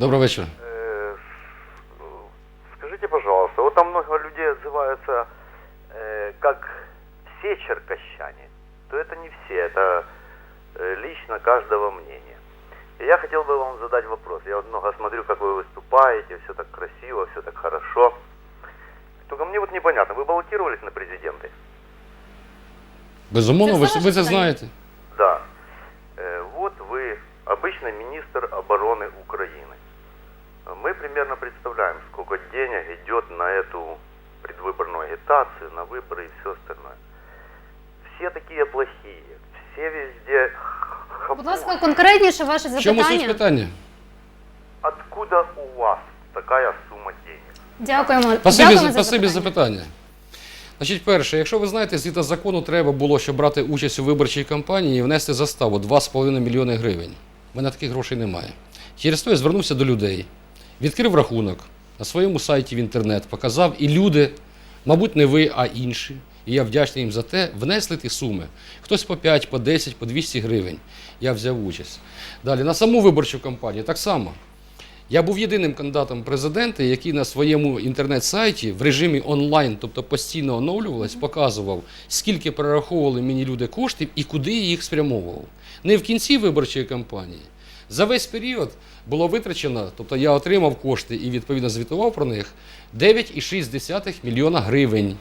Добрий вечір. Э, Скажите, пожалуйста, вот там много людей отзываются э, как все черкащане, то это не все, это э, лично каждого мнения. И я хотел бы вам задать вопрос. Я вот много смотрю, как вы выступаете, все так красиво, все так хорошо. Только мне вот непонятно, вы баллотировались на президенты? Безумовно, ви це ваше знаєте. Да. Э, Вот вы обычный министр обороны Украины. Мы примерно представляем, сколько денег идет на эту предвыборную агитацию, на выборы и все остальное. Все такие плохие, все везде х- Будь ласка, хапут. конкретніше ваше В чому суть запитання. питання? Откуда у вас такая сумма денег? Дякуємо. Спасибі, Дякуємо за, за спасибі за запитання. питання. Значить, перше, якщо ви знаєте, згідно закону треба було, щоб брати участь у виборчій кампанії і внести заставу 2,5 мільйони гривень. У мене таких грошей немає. Через то я звернувся до людей, відкрив рахунок на своєму сайті в інтернет, показав, і люди, мабуть, не ви, а інші. І я вдячний їм за те, внесли ті суми. Хтось по 5, по 10, по 200 гривень. Я взяв участь. Далі, на саму виборчу кампанію так само. Я був єдиним кандидатом в президенти, який на своєму інтернет-сайті в режимі онлайн, тобто постійно оновлювалось, показував, скільки перераховували мені люди коштів і куди я їх спрямовував. Не в кінці виборчої кампанії. За весь період було витрачено, тобто я отримав кошти і відповідно звітував про них 9,6 мільйона гривень.